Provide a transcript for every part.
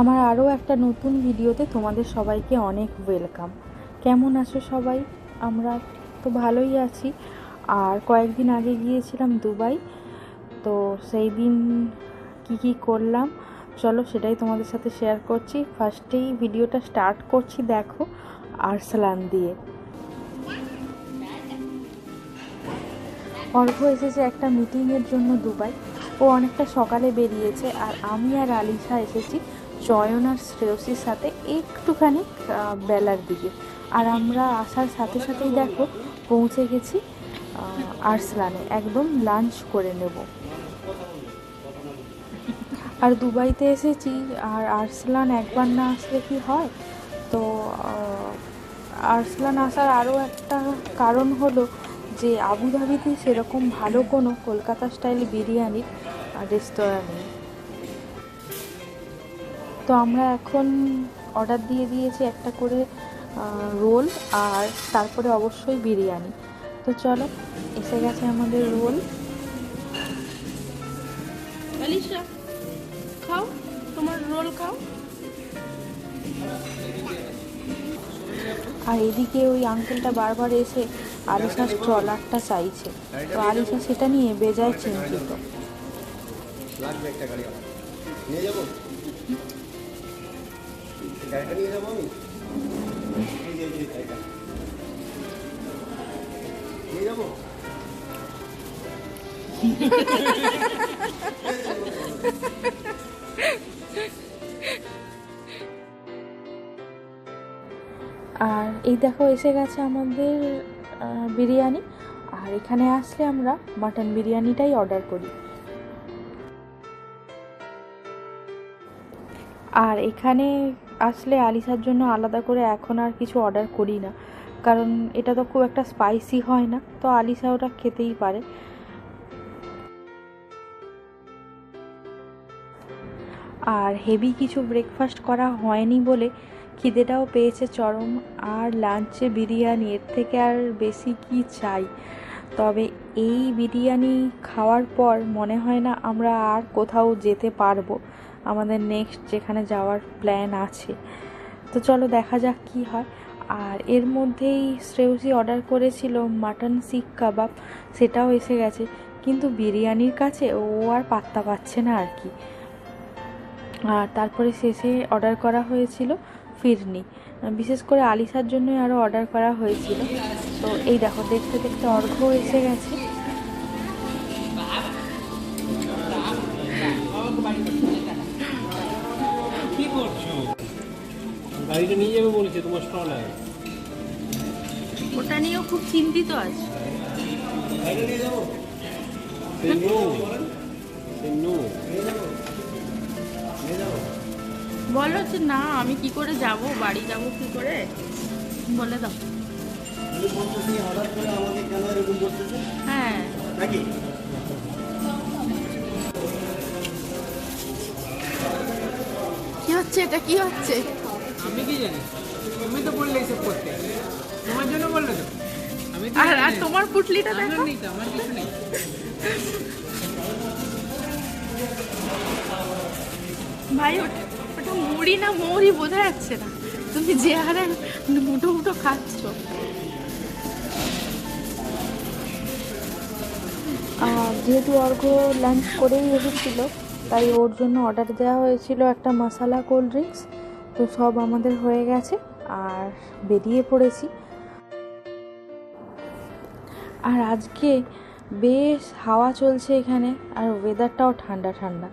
আমার আরও একটা নতুন ভিডিওতে তোমাদের সবাইকে অনেক ওয়েলকাম। কেমন আছো সবাই? আমরা তো ভালোই আছি। আর কয়েকদিন আগে গিয়েছিলাম দুবাই, তো সেই দিন কি কি করলাম, চলো সেটাই তোমাদের সাথে শেয়ার করছি। ফার্স্টেই ভিডিওটা স্টার্ট করছি, দেখো, আরসালান দিয়ে। অর্ঘ এসেছে একটা মিটিংয়ের জন্য দুবাই। ও অনেকটা সকালে বেরিয়েছে, আর আমি আর আলিশা এসেছি চয়ন আর শ্রেয়সীর সাথে একটুখানি বেলার দিকে। আর আমরা আসার সাথে সাথেই দেখো, পৌঁছে গেছি আরসলানে। একদম লাঞ্চ করে নেব। আর দুবাইতে এসেছি, আর আরসলান একবার না আসলে কি হয়? তো আরসলান আসার আরও একটা কারণ হলো যে, আবুধাবিতে সেরকম ভালো কোনো কলকাতা স্টাইল বিরিয়ানির রেস্তোরাঁ নেই। তো আমরা এখন অর্ডার দিয়ে দিয়েছি একটা করে রোল আর তারপরে অবশ্যই বিরিয়ানি। তো চলো এসে গেছে আমাদের রোল। আলিশা খাও তোমার রোল খাও। আর এদিকে ওই আঙ্কেলটা বারবার এসে আলিশার ট্রলারটা চাইছে। তো আলিশা সেটা নিয়ে বেজায় চিন্তিত। লাগবে একটা গাড়ি নিয়ে নিয়ে যাব আমি? নিয়ে যাব? আর এই দেখো, এসে গেছে আমাদের বিরিয়ানি। আর এখানে আসলে আমরা মাটন বিরিয়ানিটাই অর্ডার করি। আর এখানে আসলে আলিসার জন্য আলাদা করে এখন আর কিছু অর্ডার করি না। কারণ এটা তো খুব একটা স্পাইসি হয় না, তো আলিসা ওটা খেতেই পারে। আর হেভি কিছু ব্রেকফাস্ট করা হয়নি বলে খিদেটাও পেয়েছে চরম, আর লাঞ্চে বিরিয়ানি, এর থেকে আর বেশি কি চাই? তবে এই বিরিয়ানি খাওয়ার পর মনে হয় না আমরা আর কোথাও যেতে পারব। আমাদের নেক্সট যেখানে যাওয়ার প্ল্যান আছে। তো চলো দেখা যাক কি হয়। আর এর মধ্যেই শ্রেয়সী অর্ডার করেছিল মাটন শিক কাবাব সেটাও এসে গেছে। কিন্তু বিরিয়ানির কাছে ও আর পাত্তা পাচ্ছে না আর কি। আর তারপরে শেষে অর্ডার করা হয়েছিল ফিরনি। বিশেষ করে আলিসার জন্যই আরও অর্ডার করা হয়েছিল। তো এই দেখো, দেখতে দেখতে অর্ঘ এসে গেছে। করছ? গাড়িটা নিয়ে যাবে বলেছে তোমার স্টলে ওটা নিয়েও খুব চিন্তিত আছে. বলো যে না আমি কি করে যাব? বাড়ি যাব কি করে? বলে দাও। হ্যাঁ। বলতেছি হচ্ছে এটা কি হচ্ছে? আমি কি জানি? তুমি তো বললে এসব করতে। তোমার জন্য বললে তো। আমি আর আর তোমার পুটলিটা আমার নেই তো আমার কিছু নেই। ভাই ওটা ওটা মুড়ি না মৌরি বোঝা যাচ্ছে না। তুমি যে হারে মুঠো মুঠো খাচ্ছ। যেহেতু অর্ঘ লাঞ্চ করেই এসেছিল তাই ওর জন্য অর্ডার দেওয়া হয়েছিল একটা মশালা কোল্ড ড্রিঙ্কস তো সব আমাদের হয়ে গেছে আর বেরিয়ে পড়েছি। আর আজকে বেশ হাওয়া চলছে এখানে আর ওয়েদারটাও ঠান্ডা ঠান্ডা।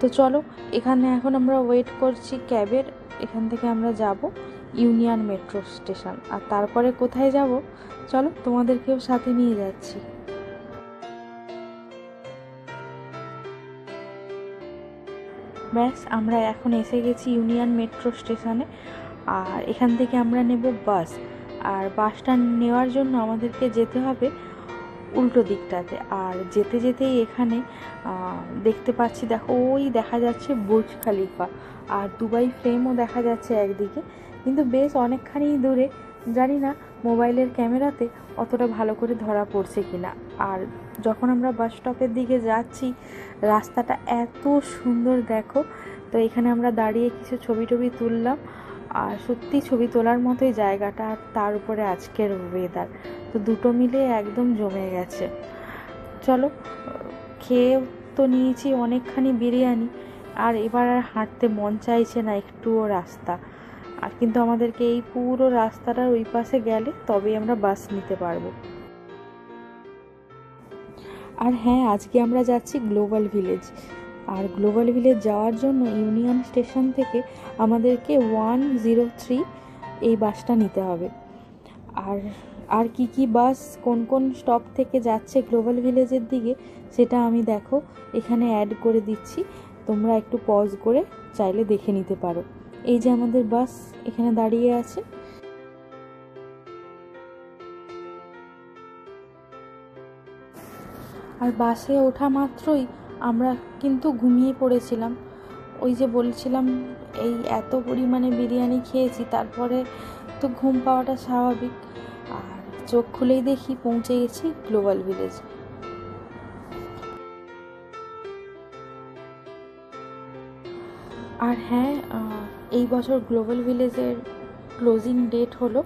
তো চলো, এখানে এখন আমরা ওয়েট করছি ক্যাবের, এখান থেকে আমরা যাব ইউনিয়ন মেট্রো স্টেশন আর তারপরে কোথায় যাব? চলো তোমাদেরকেও সাথে নিয়ে যাচ্ছি। ব্যাস, আমরা এখন এসে গেছি ইউনিয়ন মেট্রো স্টেশনে। আর এখান থেকে আমরা নেব বাস। আর বাসটা নেওয়ার জন্য আমাদেরকে যেতে হবে উল্টো দিকটাতে। আর যেতে যেতেই এখানে দেখতে পাচ্ছি, দেখো, ওই দেখা যাচ্ছে বুর্জ খালিফা। আর দুবাই ফ্রেমও দেখা যাচ্ছে একদিকে। কিন্তু বেশ অনেকখানি দূরে। জানি না মোবাইলের ক্যামেরাতে অতটা ভালো করে ধরা পড়ছে কিনা। আর যখন আমরা বাস স্টপের দিকে যাচ্ছি, রাস্তাটা এত সুন্দর দেখো। তো এখানে আমরা দাঁড়িয়ে কিছু ছবি টবি তুললাম। আর সত্যি ছবি তোলার মতোই জায়গাটা, আর তার উপরে আজকের ওয়েদার তো দুটো মিলে একদম জমে গেছে। চলো, খেয়ে তো নিয়েছি অনেকখানি বিরিয়ানি। আর এবার আর হাঁটতে মন চাইছে না একটুও রাস্তা। আর কিন্তু আমাদেরকে এই পুরো রাস্তাটার ওই পাশে গেলে তবেই আমরা বাস নিতে পারব। আর হ্যাঁ আজকে আমরা যাচ্ছি গ্লোবাল ভিলেজ আর গ্লোবাল ভিলেজ যাওয়ার জন্য ইউনিয়ন স্টেশন থেকে আমাদেরকে ওয়ান জিরো থ্রি এই বাসটা নিতে হবে। আর আর কি কি বাস, কোন কোন স্টপ থেকে যাচ্ছে গ্লোবাল ভিলেজের দিকে, সেটা আমি দেখো, এখানে অ্যাড করে দিচ্ছি। তোমরা একটু পজ করে, চাইলে দেখে নিতে পারো। এই যে আমাদের বাস, এখানে দাঁড়িয়ে আছে। আর বাসে ওঠা মাত্রই আমরা কিন্তু ঘুমিয়ে পড়েছিলাম। ওই যে বলছিলাম, এই এত পরিমাণে বিরিয়ানি খেয়েছি, তারপরে তো ঘুম পাওয়াটা স্বাভাবিক। আর চোখ খুলেই দেখি পৌঁছে গেছি গ্লোবাল ভিলেজ। আর হ্যাঁ এই বছর গ্লোবাল ভিলেজের ক্লোজিং ডেট হলো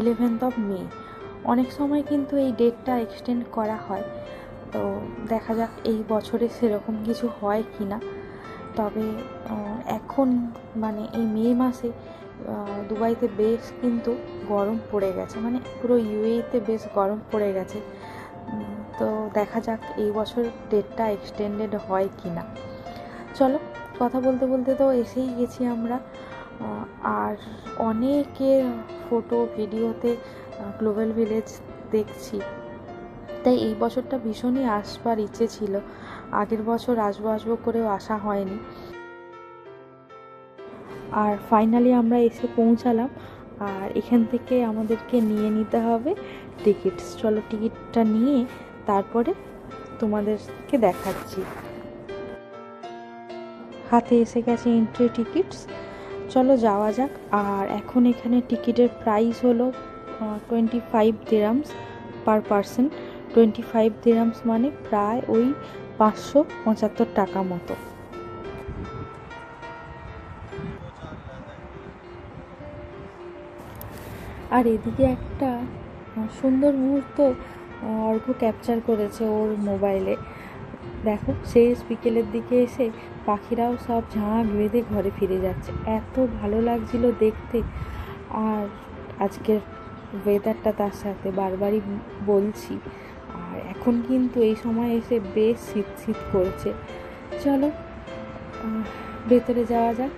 ইলেভেন্থ অফ মে অনেক সময় কিন্তু এই ডেটটা এক্সটেন্ড করা হয়। তো দেখা যাক এই বছরে সেরকম কিছু হয় কি না। তবে এখন মানে এই মে মাসে দুবাইতে বেশ কিন্তু গরম পড়ে গেছে। মানে পুরো ইউএতে বেশ গরম পড়ে গেছে। তো দেখা যাক এই বছর ডেটটা এক্সটেন্ডেড হয় কি না। চলো, কথা বলতে বলতে তো এসেই গেছি আমরা। আর অনেকের ফটো ভিডিওতে গ্লোবাল ভিলেজ দেখছি। তাই এই বছরটা ভীষণই আসবার ইচ্ছে ছিল। আগের বছর আসব আসব করেও আসা হয়নি। আর ফাইনালি আমরা এসে পৌঁছালাম। আর এখান থেকে আমাদেরকে নিয়ে নিতে হবে টিকিটস চলো টিকিটটা নিয়ে তারপরে তোমাদেরকে দেখাচ্ছি। হাতে এসে গেছে এন্ট্রি টিকিটস চলো যাওয়া যাক। আর এখন এখানে টিকিটের প্রাইস হলো twenty five dirhams per person twenty five dirhams মানে প্রায় ওই পাঁচশো পঁচাত্তর টাকা মতো। আর এদিকে একটা সুন্দর মুহূর্ত অর্ঘ ক্যাপচার করেছে ওর মোবাইলে দেখো, শেষ বিকেলের দিকে এসে পাখিরাও সব ঝাঁক বেঁধে ঘরে ফিরে যাচ্ছে। এত ভালো লাগছিল দেখতে। আর আজকের ওয়েদারটা তার সাথে বারবারই বলছি। এখন কিন্তু এই সময় এসে বেশ শীত শীত করছে। চলো ভেতরে যাওয়া যাক।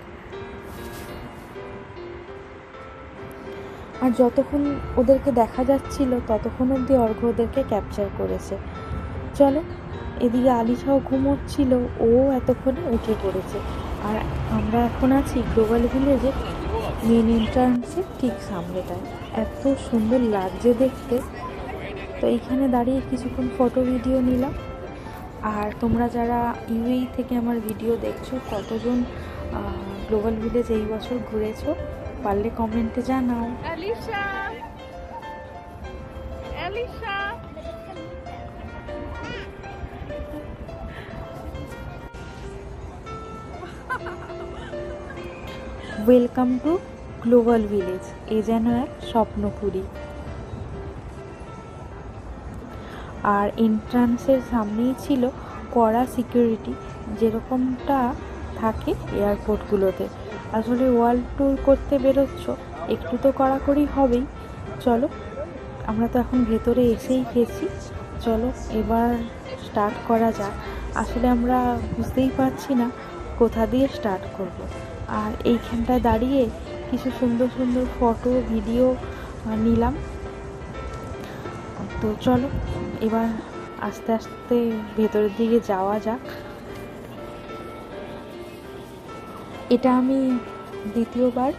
আর যতক্ষণ ওদেরকে দেখা যাচ্ছিল, ততক্ষণ অবধি অর্ঘ্য ওদেরকে ক্যাপচার করেছে। চলো, এদিকে আলিশাও ঘুমোচ্ছিল, ও এতক্ষণে উঠে পড়েছে। আর আমরা এখন আছি গ্লোবাল ভিলেজে, মেন এন্ট্রান্সের ঠিক সামনেটায়। এত সুন্দর লাগছে দেখতে। তো এইখানে দাঁড়িয়ে কিছুক্ষণ ফটো ভিডিও নিলাম। আর তোমরা যারা ইউএই থেকে আমার ভিডিও দেখছ কতজন গ্লোবাল ভিলেজ এই বছর ঘুরেছো পারলে কমেন্টে জানাও। Alisha! Alisha! Welcome to global village এ যেন এক স্বপ্নপুরী। আর এন্ট্রান্সের সামনেই ছিল কড়া সিকিউরিটি যেরকমটা থাকে এয়ারপোর্টগুলোতে আসলে ওয়ার্ল্ড ট্যুর করতে বেরোচ্ছ, একটু তো কড়াকড়ি হবেই। চলো, আমরা তো এখন ভেতরে এসেই গেছি। চলো, এবার স্টার্ট করা যাক। আসলে আমরা বুঝতেই পারছি না কোথা দিয়ে স্টার্ট করব। আর এইখানটায় দাঁড়িয়ে কিছু সুন্দর সুন্দর ফটো ভিডিও নিলাম। তো চলো, এবার আস্তে আস্তে ভেতরের দিকে যাওয়া যাক। এটা আমি দ্বিতীয়বার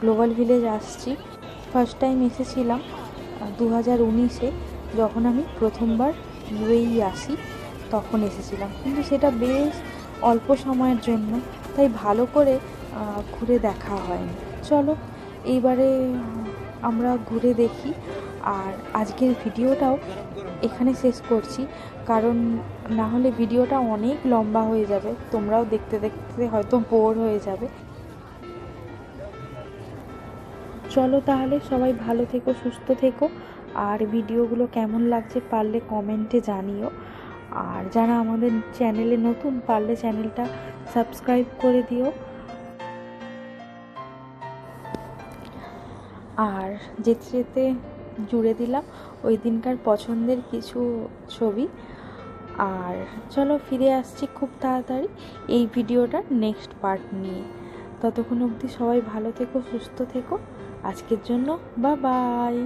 গ্লোবাল ভিলেজ আসছি। ফার্স্ট টাইম এসেছিলাম দু হাজার উনিশে, যখন আমি প্রথমবার ইউএই আসি, তখন এসেছিলাম। কিন্তু সেটা বেশ অল্প সময়ের জন্য, তাই ভালো করে ঘুরে দেখা হয়নি। চলো, এইবারে আমরা ঘুরে দেখি। আর আজকের ভিডিওটাও এখানে শেষ করছি। কারণ না হলে ভিডিওটা অনেক লম্বা হয়ে যাবে। তোমরাও দেখতে দেখতে হয়তো বোর হয়ে যাবে। চলো তাহলে সবাই ভালো থেকো, সুস্থ থেকো। আর ভিডিওগুলো কেমন লাগছে পারলে কমেন্টে জানিও। আর যারা আমাদের চ্যানেলে নতুন, পারলে চ্যানেলটা সাবস্ক্রাইব করে দিও। আর যেতে যেতে জুড়ে দিলাম ওই দিনকার পছন্দের কিছু ছবি। আর চলো ফিরে আসছি খুব তাড়াতাড়ি এই ভিডিওটার নেক্সট পার্ট নিয়ে। ততক্ষণ অবধি সবাই ভালো থেকো, সুস্থ থেকো। আজকের জন্য বা বাই